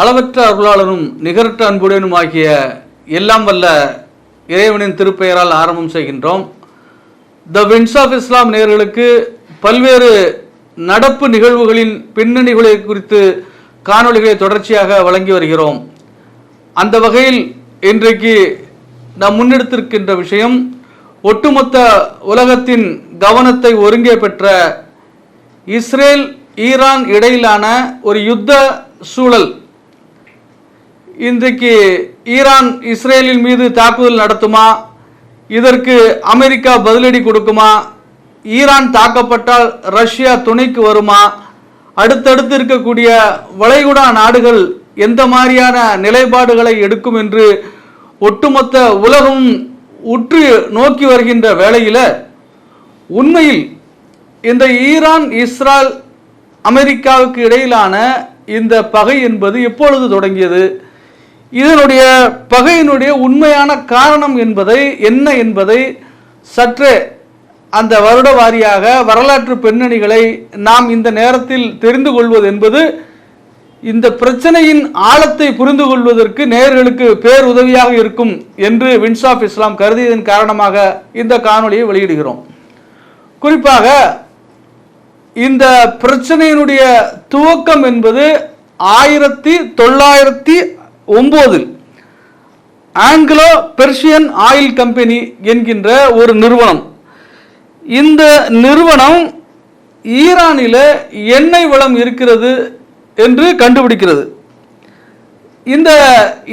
அளவற்ற அருளாளனும் நிகரற்ற அன்புடனும் ஆகிய எல்லாம் வல்ல இறைவனின் திருப்பெயரால் ஆரம்பம் செய்கின்றோம். த வின்ஸ் ஆஃப் இஸ்லாம் நேர்களுக்கு பல்வேறு நடப்பு நிகழ்வுகளின் பின்னணிகளை குறித்து காணொளிகளை தொடர்ச்சியாக வழங்கி வருகிறோம். அந்த வகையில் இன்றைக்கு நாம் முன்னெடுத்திருக்கின்ற விஷயம் ஒட்டுமொத்த உலகத்தின் கவனத்தை ஒருங்கே பெற்ற இஸ்ரேல் ஈரான் இடையிலான ஒரு யுத்த சூழல். இன்றைக்கு ஈரான் இஸ்ரேலின் மீது தாக்குதல் நடத்துமா? இதற்கு அமெரிக்கா பதிலடி கொடுக்குமா? ஈரான் தாக்கப்பட்டால் ரஷ்யா துணைக்கு வருமா? அடுத்தடுத்து இருக்கக்கூடிய வளைகுடா நாடுகள் எந்த மாதிரியான நிலைப்பாடுகளை எடுக்கும் என்று ஒட்டுமொத்த உலகம் உற்று நோக்கி வருகின்ற வேளையில் உண்மையில் இந்த ஈரான் இஸ்ரால் அமெரிக்காவுக்கு இடையிலான இந்த பகை என்பது எப்பொழுது தொடங்கியது? இதனுடைய பகையினுடைய உண்மையான காரணம் என்பதை என்ன என்பதை சற்று அந்த வருட வாரியாக வரலாற்று பின்னணிகளை நாம் இந்த நேரத்தில் தெரிந்து கொள்வது என்பது இந்த பிரச்சனையின் ஆழத்தை புரிந்து கொள்வதற்கு நேயர்களுக்கு பேருதவியாக இருக்கும் என்று வின்ஸ் ஆஃப் இஸ்லாம் கருதியதன் காரணமாக இந்த காணொலியை வெளியிடுகிறோம். குறிப்பாக இந்த பிரச்சனையினுடைய துவக்கம் என்பது ஆயிரத்தி தொள்ளாயிரத்தி ஒம்போதில் ஆங்கிலோ பெர்ஷியன் ஆயில் கம்பெனி என்கின்ற ஒரு நிறுவனம். இந்த நிறுவனம் ஈரானில் எண்ணெய் வளம் இருக்கிறது என்று கண்டுபிடிக்கிறது. இந்த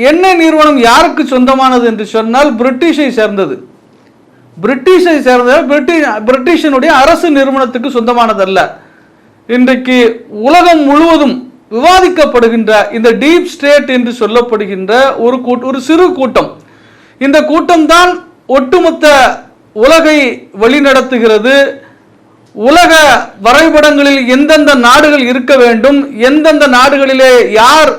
எண்ணெய் நிறுவனம் யாருக்கு சொந்தமானது என்று சொன்னால் பிரிட்டிஷை சேர்ந்தது. பிரிட்டிஷை சேர்ந்த பிரிட்டிஷ் பிரிட்டிஷினுடைய அரசு நிறுவனத்துக்கு சொந்தமானதல்ல. இன்றைக்கு உலகம் முழுவதும் விவாதிக்கப்படுகின்ற இந்த டீப் ஸ்டேட் என்று சொல்லப்படுகின்ற ஒரு கூட்ட ஒரு சிறு கூட்டம். இந்த கூட்டம்தான் ஒட்டுமொத்த உலகை வழிநடத்துகிறது. உலக வரைபடங்களில் எந்தெந்த நாடுகள் இருக்க வேண்டும் எந்தெந்த நாடுகளிலே யார்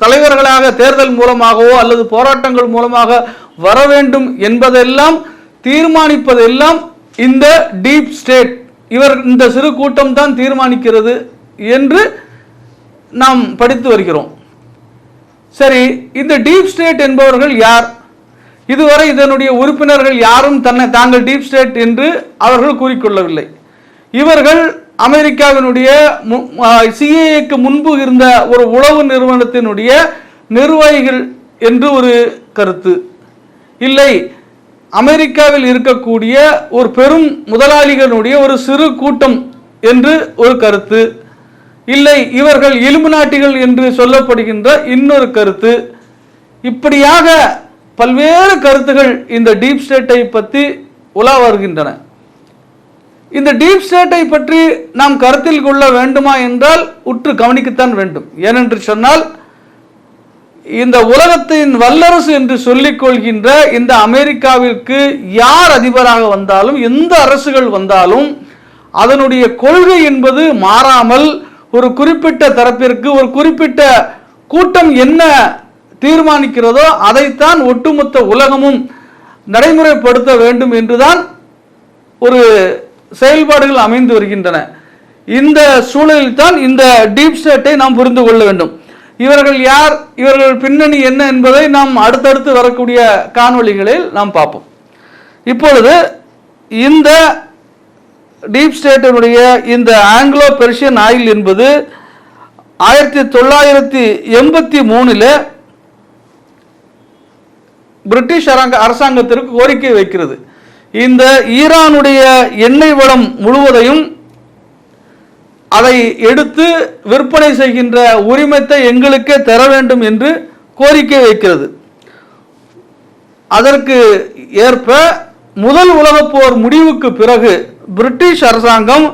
தலைவர்களாக தேர்தல் மூலமாகவோ அல்லது போராட்டங்கள் மூலமாக வர வேண்டும் என்பதெல்லாம் தீர்மானிப்பதெல்லாம் இந்த டீப் ஸ்டேட் இவர் இந்த சிறு கூட்டம் தான் தீர்மானிக்கிறது என்று நாம் படித்து வருகிறோம். சரி இந்த டீப் ஸ்டேட் என்பவர்கள் யார்? இதுவரை இதனுடைய உறுப்பினர்கள் யாரும் தன்னை தாங்கள் டீப் ஸ்டேட் என்று அவர்கள் கூறிக்கொள்ளவில்லை. இவர்கள் அமெரிக்காவினுடைய சிஏஏக்கு முன்பு இருந்த ஒரு உளவு நிறுவனத்தினுடைய நிர்வாகிகள் என்று ஒரு கருத்து. இல்லை அமெரிக்காவில் இருக்கக்கூடிய ஒரு பெரும் முதலாளிகளுடைய ஒரு சிறு கூட்டம் என்று ஒரு கருத்து. இல்லை இவர்கள் இலுமினாட்டிகள் என்று சொல்லப்படுகின்ற இன்னொரு கருத்து. இப்படியாக பல்வேறு கருத்துகள் இந்த டீப் ஸ்டேட்டை பற்றி உலா வருகின்றன. இந்த டீப் ஸ்டேட்டை பற்றி நாம் கருத்தில் கொள்ள வேண்டுமா என்றால் உற்று கவனிக்கத்தான் வேண்டும். ஏனென்று சொன்னால் இந்த உலகத்தின் வல்லரசு என்று சொல்லிக் கொள்கின்ற இந்த அமெரிக்காவிற்கு யார் அதிபராக வந்தாலும் எந்த அரசுகள் வந்தாலும் அதனுடைய கொள்கை என்பது மாறாமல் ஒரு குறிப்பிட்ட தரப்பிற்கு ஒரு குறிப்பிட்ட கூட்டம் என்ன தீர்மானிக்கிறதோ அதைத்தான் ஒட்டுமொத்த உலகமும் நடைமுறைப்படுத்த வேண்டும் என்றுதான் ஒரு செயல்பாடுகள் அமைந்து வருகின்றன. இந்த சூழலில் தான் இந்த டீப் ஸ்டேட்டை நாம் புரிந்து கொள்ள வேண்டும். இவர்கள் யார்? இவர்கள் பின்னணி என்ன என்பதை நாம் அடுத்தடுத்து வரக்கூடிய காணொளிகளில் நாம் பார்ப்போம். இப்பொழுது இந்த டீப் ஸ்டேட்டினுடைய இந்த ஆங்கிலோ பெர்ஷியன் ஆயில் என்பது ஆயிரத்தி தொள்ளாயிரத்தி எண்பத்தி மூணில் பிரிட்டிஷ் அரங்க அரசாங்கத்திற்கு கோரிக்கை வைக்கிறது. இந்த ஈரானுடைய எண்ணெய் வளம் முழுவதையும் அதை எடுத்து விற்பனை செய்கின்ற உரிமத்தை எங்களுக்கே தர வேண்டும் என்று கோரிக்கை வைக்கிறது. அதற்கு ஏற்ப முதல் உலகப் போர் முடிவுக்கு பிறகு பிரிட்டிஷ் அரசாங்கம்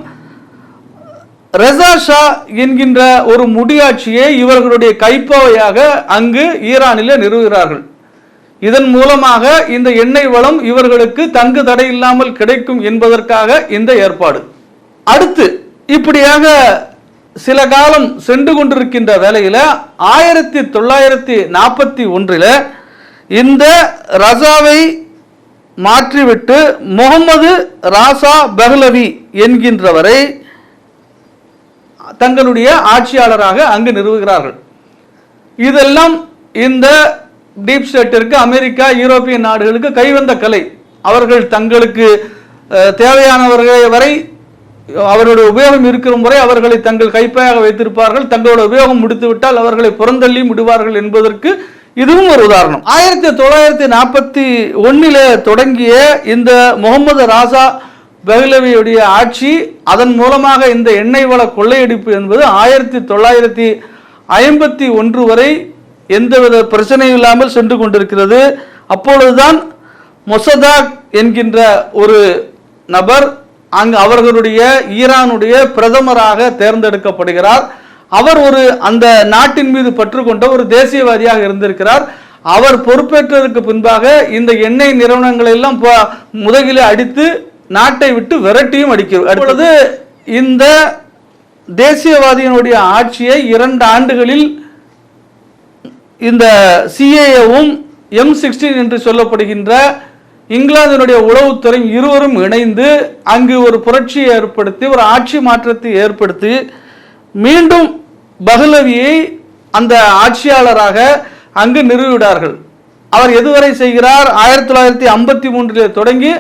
ரெசா ஷா என்கின்ற ஒரு முடியாட்சியை இவர்களுடைய கைப்பாவையாக அங்கு ஈரானில் நிறுவுகிறார்கள். இதன் மூலமாக இந்த எண்ணெய் வளம் இவர்களுக்கு தங்கு தடை இல்லாமல் கிடைக்கும் என்பதற்காக இந்த ஏற்பாடு. அடுத்து இப்படியாக சில காலம் சென்று கொண்டிருக்கின்ற வேலையில் ஆயிரத்தி தொள்ளாயிரத்தி நாற்பத்தி ஒன்றில் இந்த ரசாவை மாற்றிவிட்டு முகமது ராசா பஹ்லவி என்கின்றவரை தங்களுடைய ஆட்சியாளராக அங்கு நிறுவுகிறார்கள். இதெல்லாம் இந்த டீப் ஸ்டேட்டிற்கு அமெரிக்கா யூரோப்பிய நாடுகளுக்கு கைவந்த கலை. அவர்கள் தங்களுக்கு தேவையானவர்களை வரை அவருடைய உபயோகம் இருக்கிற முறை அவர்களை தங்கள் கைப்பையாக வைத்திருப்பார்கள். தங்களோட உபயோகம் முடித்துவிட்டால் அவர்களை புறந்தள்ளி விடுவார்கள் என்பதற்கு இதுவும் ஒரு உதாரணம். ஆயிரத்தி தொள்ளாயிரத்தி நாற்பத்தி ஒன்றில் தொடங்கிய இந்த முகமது ராசா பஹ்லவியுடைய ஆட்சி அதன் மூலமாக இந்த எண்ணெய் வள கொள்ளையடிப்பு என்பது ஆயிரத்தி தொள்ளாயிரத்தி ஐம்பத்தி ஒன்று வரை எந்தவித பிரச்சனையும் இல்லாமல் சென்று கொண்டிருக்கிறது. அப்பொழுதுதான் மொசதாக் என்கின்ற ஒரு நபர் அங்கு அவர்களுடைய ஈரானுடைய பிரதமராக தேர்ந்தெடுக்கப்படுகிறார். அவர் ஒரு அந்த நாட்டின் மீது பற்று கொண்ட ஒரு தேசியவாதியாக இருந்திருக்கிறார். அவர் பொறுப்பேற்றதற்கு பின்பாக இந்த எண்ணெய் நிறுவனங்களை எல்லாம் ப- முதுகிலே அடித்து நாட்டை விட்டு விரட்டியும் அடிக்கிறது அடுத்தது இந்த தேசியவாதியினுடைய ஆட்சியை இரண்டு ஆண்டுகளில் இந்த சிஏஏவும் எம் சிக்ஸ்டீன் என்று சொல்லப்படுகின்ற இங்கிலாந்தினுடைய உளவுத்துறை இருவரும் இணைந்து அங்கு ஒரு புரட்சியை ஏற்படுத்தி ஒரு ஆட்சி மாற்றத்தை ஏற்படுத்தி மீண்டும் பஹ்லவியை அந்த ஆட்சியாளராக அங்கு நிறுவிவிடார்கள். அவர் எதுவரை செய்கிறார்? ஆயிரத்தி தொள்ளாயிரத்தி ஐம்பத்தி மூன்றிலே தொடங்கி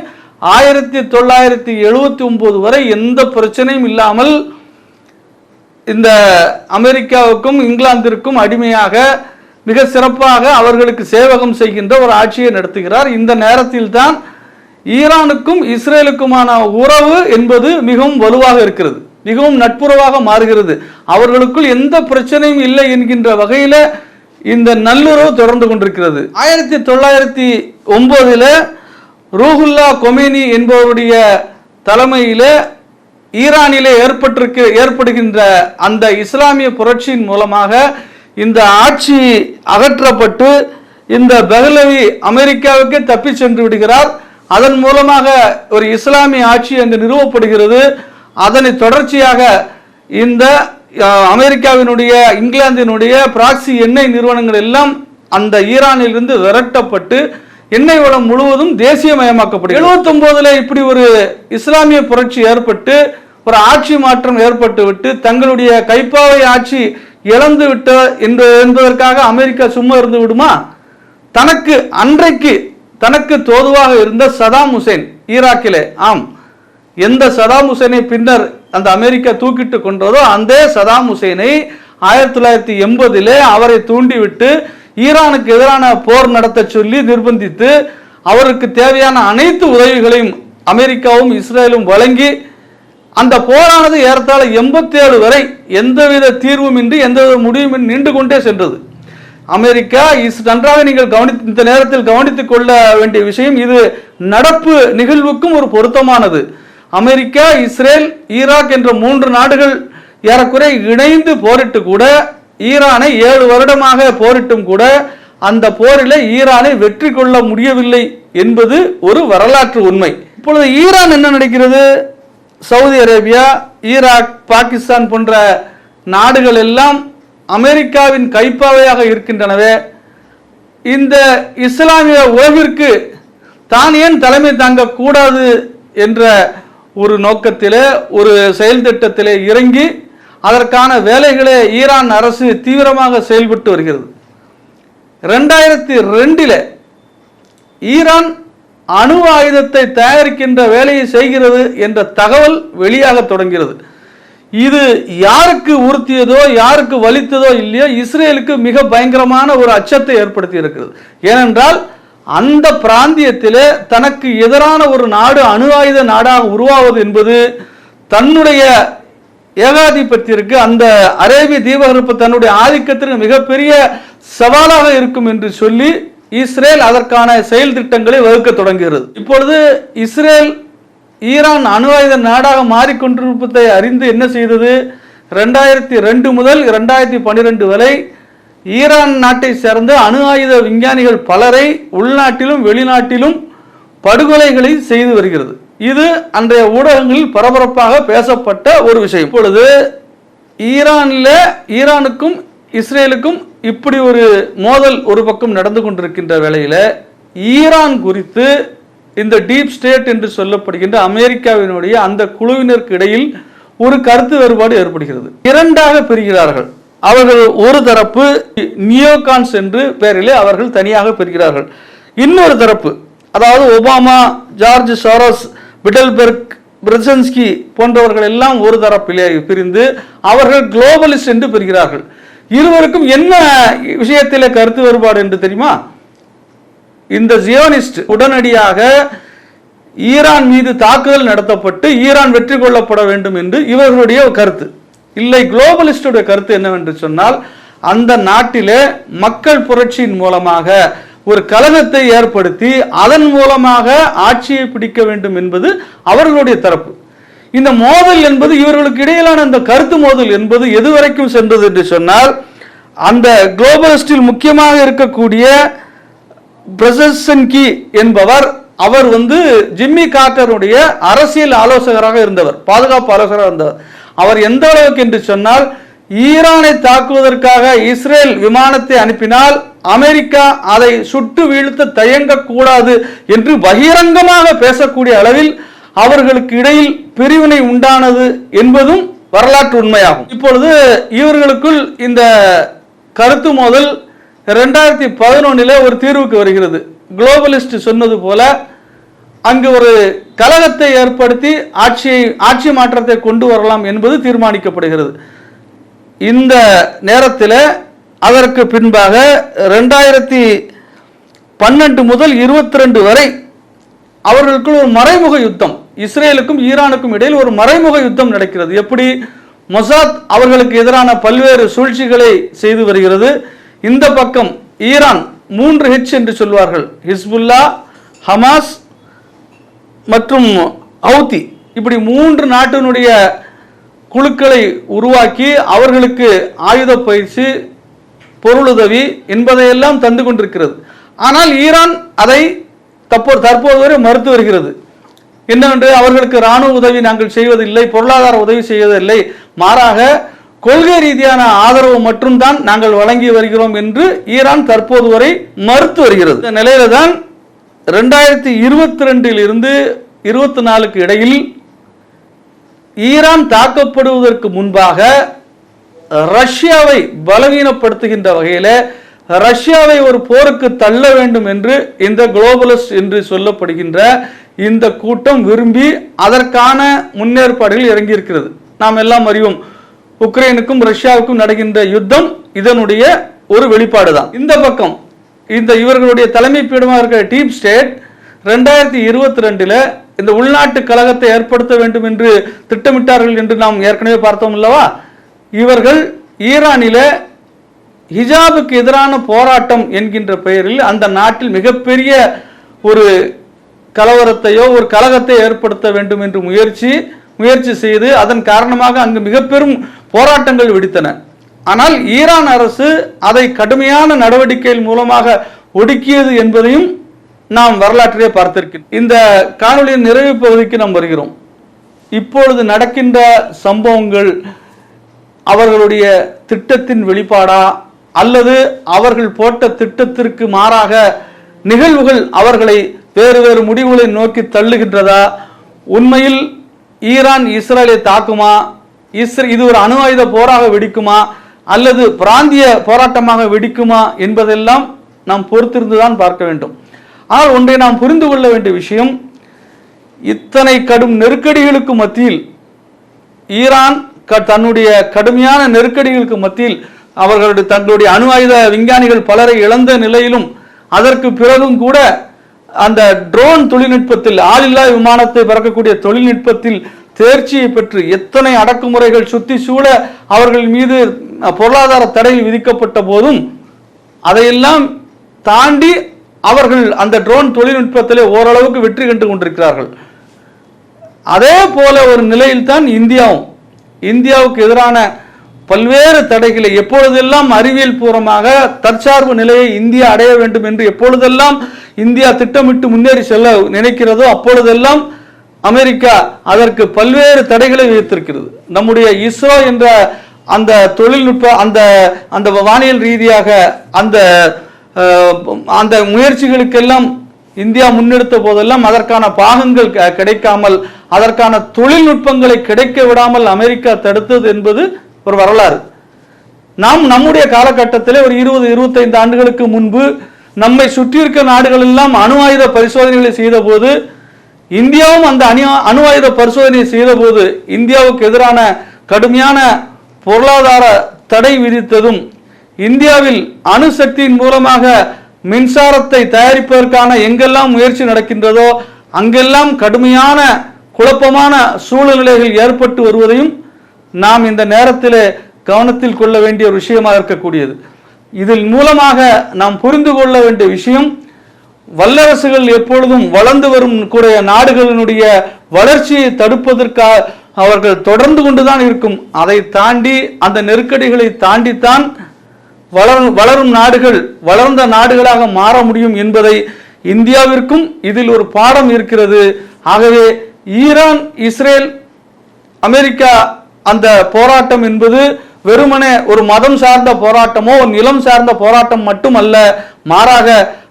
ஆயிரத்தி தொள்ளாயிரத்தி எழுபத்தி ஒன்பது வரை எந்த பிரச்சனையும் இல்லாமல் இந்த அமெரிக்காவுக்கும் இங்கிலாந்திற்கும் அடிமையாக மிக சிறப்பாக அவர்களுக்கு சேவகம் செய்கின்ற ஒரு ஆட்சியை நடத்துகிறார். இந்த நேரத்தில் தான் ஈரானுக்கும் இஸ்ரேலுக்குமான உறவு என்பது மிகவும் வலுவாக இருக்கிறது. மிகவும் நட்புறவாக மாறுகிறது. அவர்களுக்குள் எந்த பிரச்சனையும் இல்லை என்கின்ற வகையில் இந்த நல்லுறவு தொடர்ந்து கொண்டிருக்கிறது. ஆயிரத்தி தொள்ளாயிரத்தி ஒம்போதில் ரூஹுல்லா கொமேனி என்பவருடைய தலைமையில் ஈரானிலே ஏற்பட்டிருக்க ஏற்படுகின்ற அந்த இஸ்லாமிய புரட்சியின் மூலமாக இந்த ஆட்சி அகற்றப்பட்டு இந்த பெஹ்லவி அமெரிக்காவுக்கு தப்பி சென்று விடுகிறார். அதன் மூலமாக ஒரு இஸ்லாமிய ஆட்சி அங்கு நிறுவப்படுகிறது. அதனை தொடர்ச்சியாக இந்த அமெரிக்காவினுடைய இங்கிலாந்தினுடைய பிராக்சி எண்ணெய் நிறுவனங்கள் எல்லாம் அந்த ஈரானிலிருந்து விரட்டப்பட்டு எண்ணெய் வளம் முழுவதும் தேசியமயமாக்கப்படுகிறது. எழுபத்தொன்பதுல இப்படி ஒரு இஸ்லாமிய புரட்சி ஏற்பட்டு ஒரு ஆட்சி மாற்றம் ஏற்பட்டு விட்டு தங்களுடைய கைப்பாவை ஆட்சி இழந்து விட்ட என்று என்பதற்காக அமெரிக்கா சும்மா இருந்து விடுமா? தனக்கு அன்றைக்கு தனக்கு தோதுவாக இருந்த சதாம் ஹுசேன் ஈராக்கிலே. ஆம். எந்த சதாம் ஹுசேனை பின்னர் அந்த அமெரிக்கா தூக்கிட்டு கொண்டதோ அந்த சதாம் ஹுசேனை ஆயிரத்தி தொள்ளாயிரத்தி எண்பதிலே அவரை தூண்டிவிட்டு ஈரானுக்கு எதிரான போர் நடத்த சொல்லி நிர்பந்தித்து அவருக்கு தேவையான அனைத்து உதவிகளையும் அமெரிக்காவும் இஸ்ரேலும் வழங்கி அந்த போரானது ஏறத்தாழ எண்பத்தி ஏழு வரை எந்தவித தீர்வுமின்றி எந்தவித முடிவுமின்றி நின்று கொண்டே சென்றது. அமெரிக்கா இஸ் நன்றாக நீங்கள் கவனி இந்த நேரத்தில் கவனித்துக் கொள்ள வேண்டிய விஷயம் இது நடப்பு நிகழ்வுக்கும் ஒரு பொருத்தமானது. அமெரிக்கா இஸ்ரேல் ஈராக் என்ற மூன்று நாடுகள் ஏறக்குறைய இணைந்து போரிட்டு கூட ஈரானை ஏழு வருடமாக போரிட்டும் கூட அந்த போரில் ஈரானை வெற்றி கொள்ள முடியவில்லை என்பது ஒரு வரலாற்று உண்மை. இப்பொழுது ஈரான் என்ன நடக்கிறது? சவுதி அரேபியா ஈராக் பாகிஸ்தான் போன்ற நாடுகள் எல்லாம் அமெரிக்காவின் கைப்பாவையாக இருக்கின்றனவே. இந்த இஸ்லாமிய உலகிற்கு தான் ஏன் தலைமை தாங்கக்கூடாது என்ற ஒரு நோக்கத்திலே ஒரு செயல் திட்டத்திலே இறங்கி அதற்கான வேலைகளை ஈரான் அரசு தீவிரமாக செயல்பட்டு வருகிறது. ரெண்டாயிரத்தி ரெண்டில் ஈரான் அணு ஆயுதத்தை தயாரிக்கின்ற வேலையை செய்கிறது என்ற தகவல் வெளியாக தொடங்கிறது. இது யாருக்கு உறுத்தியதோ யாருக்கு வலித்ததோ இல்லையோ இஸ்ரேலுக்கு மிக பயங்கரமான ஒரு அச்சத்தை ஏற்படுத்தி இருக்கிறது. ஏனென்றால் அந்த பிராந்தியத்தில் தனக்கு எதிரான ஒரு நாடு அணு ஆயுத நாடாக உருவாவது என்பது தன்னுடைய ஏகாதிபத்திற்கு அந்த அரேபிய தீபகற்ப தன்னுடைய ஆதிக்கத்திற்கு மிகப்பெரிய சவாலாக இருக்கும் என்று சொல்லி இஸ்ரேல் அதற்கான செயல் திட்டங்களை வகுக்க தொடங்குகிறது. இப்பொழுது இஸ்ரேல் ஈரான் அணு ஆயுத நாடாக மாறிக்கொண்டிருப்பதை அறிந்து என்ன செய்தது? ரெண்டாயிரத்தி ரெண்டு முதல் ரெண்டாயிரத்தி பன்னிரெண்டு வரை ஈரான் நாட்டை சேர்ந்த அணு ஆயுத விஞ்ஞானிகள் பலரை உள்நாட்டிலும் வெளிநாட்டிலும் படுகொலைகளை செய்து வருகிறது. இது அன்றைய ஊடகங்களில் பரபரப்பாக பேசப்பட்ட ஒரு விஷயம். இப்பொழுது ஈரானில் ஈரானுக்கும் இஸ்ரேலுக்கும் இப்படி ஒரு மோதல் ஒரு பக்கம் நடந்து கொண்டிருக்கின்ற வேளையில் ஈரான் குறித்து இந்த டீப் ஸ்டேட் என்று சொல்லப்படுகின்ற அமெரிக்காவினுடைய அந்த குழுவினருக்கு இடையில் ஒரு கருத்து வேறுபாடு ஏற்படுகிறது. இரண்டாக பிரிகிறார்கள். அவர்கள் ஒரு தரப்பு நியோகான்ஸ் என்று பெயரிலே அவர்கள் தனியாக பெறுகிறார்கள். இன்னொரு தரப்பு அதாவது ஒபாமா ஜார்ஜ் சாரோஸ் விடல்பெர்க் பிரசன்ஸ்கி போன்றவர்கள் எல்லாம் ஒரு தரப்பிலே பிரிந்து அவர்கள் குளோபலிஸ்ட் என்று பெறுகிறார்கள். இருவருக்கும் என்ன விஷயத்தில் கருத்து வேறுபாடு என்று தெரியுமா? இந்த ஜியோனிஸ்ட் உடனடியாக ஈரான் மீது தாக்குதல் நடத்தப்பட்டு ஈரான் வெற்றி கொள்ளப்பட வேண்டும் என்று இவர்களுடைய கருத்து. இல்லை குளோபலிஸ்டுடைய கருத்து என்னவென்று சொன்னால் அந்த நாட்டிலே மக்கள் புரட்சியின் மூலமாக ஒரு கலகத்தை ஏற்படுத்தி அதன் மூலமாக ஆட்சியை பிடிக்க வேண்டும் என்பது அவர்களுடைய தரப்பு. இந்த மோதல் என்பது இவர்களுக்கு இடையிலான அந்த கருத்து மோதல் என்பது எதுவரைக்கும் சென்றது என்று சொன்னால் அந்த குளோபலிஸ்டில் முக்கியமாக இருக்கக்கூடிய பிரசன்கி என்பவர் அவர் வந்து ஜிம்மி கார்ட்டருடைய அரசியல் ஆலோசகராக இருந்தவர் பாதுகாப்பு ஆலோசகராக இருந்தவர். அவர் எந்த அளவுக்கு என்று சொன்னால் ஈரானை தாக்குவதற்காக இஸ்ரேல் விமானத்தை அனுப்பினால் அமெரிக்கா அதை சுட்டு வீழ்த்த தயங்கக்கூடாது என்று பகிரங்கமாக பேசக்கூடிய அளவில் அவர்களுக்கு இடையில் பிரிவினை உண்டானது என்பதும் வரலாற்று உண்மையாகும். இப்பொழுது இவர்களுக்குள் இந்த கருத்து மோதல் ரெண்டாயிரத்தி பதினொன்னில் ஒரு தீர்வுக்கு வருகிறது. குளோபலிஸ்ட் சொன்னது போல அங்கு ஒரு கலகத்தை ஏற்படுத்தி ஆட்சியை ஆட்சி மாற்றத்தை கொண்டு வரலாம் என்பது தீர்மானிக்கப்படுகிறது. இந்த நேரத்தில் அதற்கு பின்பாக ரெண்டாயிரத்தி பன்னெண்டு முதல் இருபத்தி ரெண்டு வரை அவர்களுக்குள் ஒரு மறைமுக யுத்தம் இஸ்ரேலுக்கும் ஈரானுக்கும் இடையில் ஒரு மறைமுக யுத்தம் நடக்கிறது. எப்படி? மொசாத் அவர்களுக்கு எதிரான பல்வேறு சூழ்ச்சிகளை செய்து வருகிறது. இந்த பக்கம் ஈரான் மூன்று ஹெச் என்று சொல்வார்கள். ஹிஸ்புல்லா ஹமாஸ் மற்றும் ஹவுதி இப்படி மூன்று நாட்டினுடைய குழுக்களை உருவாக்கி அவர்களுக்கு ஆயுத பயிற்சி பொருளுதவி என்பதையெல்லாம் தந்து கொண்டிருக்கிறது. ஆனால் ஈரான் அதை தற்போது தற்போது வரை மறுத்து வருகிறது. என்னவென்று அவர்களுக்கு இராணுவ உதவி நாங்கள் செய்வதில்லை பொருளாதார உதவி செய்வதில்லை. மாறாக கொள்கை ரீதியான ஆதரவு மட்டும்தான் நாங்கள் வழங்கி வருகிறோம் என்று ஈரான் தற்போது வரை மறுத்து வருகிறது. இந்த நிலையில தான் ரெண்டாயிரத்தி இருபத்தி ரெண்டில் இருந்து இருபத்தி நாலுக்கு இடையில் ஈரான் தாக்கப்படுவதற்கு முன்பாக ரஷ்யாவை பலவீனப்படுத்துகின்ற வகையில் ரஷ்யாவை ஒரு போருக்கு தள்ள வேண்டும் என்று இந்த குளோபலிஸ்ட் என்று சொல்லப்படுகின்ற இந்த கூட்டம் விரும்பி அதற்கான முன்னேற்பாடுகள் இறங்கியிருக்கிறது. நாம் எல்லாம் அறிவோம் உக்ரைனுக்கும் ரஷ்யாவுக்கும் நடக்கின்ற யுத்தம் இதனுடைய ஒரு வெளிப்பாடு தான் இந்த பக்கம் இந்த இவர்களுடைய தலைமை பீடமாக இருக்கிற டீப் ஸ்டேட் ரெண்டாயிரத்தி இருபத்தி ரெண்டில் இந்த உள்நாட்டு கழகத்தை ஏற்படுத்த வேண்டும் என்று திட்டமிட்டார்கள் என்று நாம் ஏற்கனவே பார்த்தோம் அல்லவா? இவர்கள் ஈரானில் ஹிஜாபுக்கு எதிரான போராட்டம் என்கின்ற பெயரில் அந்த நாட்டில் மிகப்பெரிய ஒரு கலவரத்தையோ ஒரு கழகத்தை ஏற்படுத்த வேண்டும் என்று முயற்சி முயற்சி செய்து அதன் காரணமாக அங்கு மிக பெரும் போராட்டங்கள் வெடித்தன. ஆனால் ஈரான் அரசு அதை கடுமையான நடவடிக்கைகள் மூலமாக ஒடுக்கியது என்பதையும் நாம் வரலாற்றிலே பார்த்திருக்கிறோம் இந்த காணொலியின் நிறைவு பகுதிக்கு நாம் வருகிறோம். இப்பொழுது நடக்கின்ற சம்பவங்கள் அவர்களுடைய திட்டத்தின் வெளிப்பாடா? அல்லது அவர்கள் போட்ட திட்டத்திற்கு மாறாக நிகழ்வுகள் அவர்களை வேறு வேறு முடிவுகளை நோக்கி தள்ளுகின்றதா? உண்மையில் ஈரான் இஸ்ரேலை தாக்குமா? இஸ்ரே இது ஒரு அணு ஆயுத போராக வெடிக்குமா? அல்லது பிராந்திய போராட்டமாக வெடிக்குமா என்பதெல்லாம் நாம் பொறுத்திருந்துதான் பார்க்க வேண்டும். ஆனால் ஒன்றை நாம் புரிந்து கொள்ள வேண்டிய விஷயம் இத்தனை கடும் நெருக்கடிகளுக்கு மத்தியில் ஈரான் க- தன்னுடைய கடுமையான நெருக்கடிகளுக்கு மத்தியில் அவர்களுடைய தங்களுடைய அணு ஆயுத விஞ்ஞானிகள் பலரை இழந்த நிலையிலும் அதற்கு பிறகும் கூட அந்த ட்ரோன் தொழில்நுட்பத்தில் ஆளில்லா விமானத்தை பறக்கக்கூடிய தொழில்நுட்பத்தில் தேர்ச்சியை பெற்று எத்தனை அடக்குமுறைகள் சுற்றி சூழ அவர்கள் மீது பொருளாதார தடை விதிக்கப்பட்ட போதும் அதையெல்லாம் தாண்டி அவர்கள் அந்த ட்ரோன் தொழில்நுட்பத்திலே ஓரளவுக்கு வெற்றி கண்டு கொண்டிருக்கிறார்கள். அதே போல ஒரு நிலையில்தான் இந்தியாவும் இந்தியாவுக்கு எதிரான பல்வேறு தடைகளை எப்பொழுதெல்லாம் அறிவியல் பூர்வமாக தற்சார்பு நிலையை இந்தியா அடைய வேண்டும் என்று எப்பொழுதெல்லாம் இந்தியா திட்டமிட்டு முன்னேறி செல்ல நினைக்கிறதோ அப்பொழுதெல்லாம் அமெரிக்கா அதற்கு பல்வேறு தடைகளை விதித்திருக்கிறது. நம்முடைய இஸ்ரோ என்ற அந்த தொழில்நுட்ப அந்த அந்த வானியல் ரீதியாக அந்த அந்த முயற்சிகளுக்கெல்லாம் இந்தியா முன்னெடுத்த போதெல்லாம் அதற்கான பாகங்கள் க- கிடைக்காமல் அதற்கான தொழில்நுட்பங்களை கிடைக்க விடாமல் அமெரிக்கா தடுத்தது என்பது ஒரு வரலாறு. நாம் நம்முடைய காலகட்டத்தில் ஒரு இருபது இருபத்தைந்து ஆண்டுகளுக்கு முன்பு நம்மை சுற்றியிருக்க நாடுகள் எல்லாம் அணு ஆயுத பரிசோதனைகளை செய்த போது இந்தியாவும் அந்த அணு அணு ஆயுத பரிசோதனை செய்த போது இந்தியாவுக்கு எதிரான கடுமையான பொருளாதார தடை விதித்ததும் இந்தியாவில் அணுசக்தியின் மூலமாக மின்சாரத்தை தயாரிப்பதற்கான எங்கெல்லாம் முயற்சி நடக்கின்றதோ அங்கெல்லாம் கடுமையான குழப்பமான சூழ்நிலைகள் ஏற்பட்டு வருவதையும் நாம் இந்த நேரத்தில் கவனத்தில் கொள்ள வேண்டிய ஒரு விஷயமாக இருக்கக்கூடியது. இதில் மூலமாக நாம் புரிந்து கொள்ள வேண்டிய விஷயம் வல்லரசுகள் எப்பொழுதும் வளர்ந்து வரும் கூடிய நாடுகளினுடைய வளர்ச்சியை தடுப்பதற்காக அவர்கள் தொடர்ந்து கொண்டுதான் இருக்கும். அதை தாண்டி அந்த நெருக்கடிகளை தாண்டித்தான் வளரும் வளரும் நாடுகள் வளர்ந்த நாடுகளாக மாற முடியும் என்பதை இந்தியாவிற்கும் இதில் ஒரு பாடம் இருக்கிறது. ஆகவே ஈரான் இஸ்ரேல் அமெரிக்கா அந்த போராட்டம் என்பது வெறுமனே ஒரு மதம் சார்ந்த போராட்டமோ ஒரு நிலம் சார்ந்த போராட்டம் மட்டுமல்ல மாறாக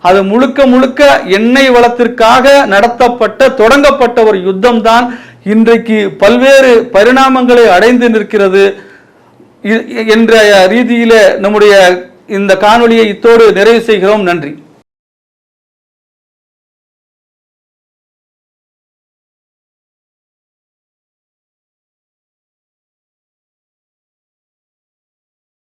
அது முழுக்க முழுக்க எண்ணெய் வளத்திற்காக நடத்தப்பட்ட தொடங்கப்பட்ட ஒரு யுத்தம் தான் இன்றைக்கு பல்வேறு பரிணாமங்களை அடைந்து நிற்கிறது. இ- என்ற ரீதியில நம்முடைய இந்த காணொலியை இத்தோடு நிறைவு செய்கிறோம். நன்றி.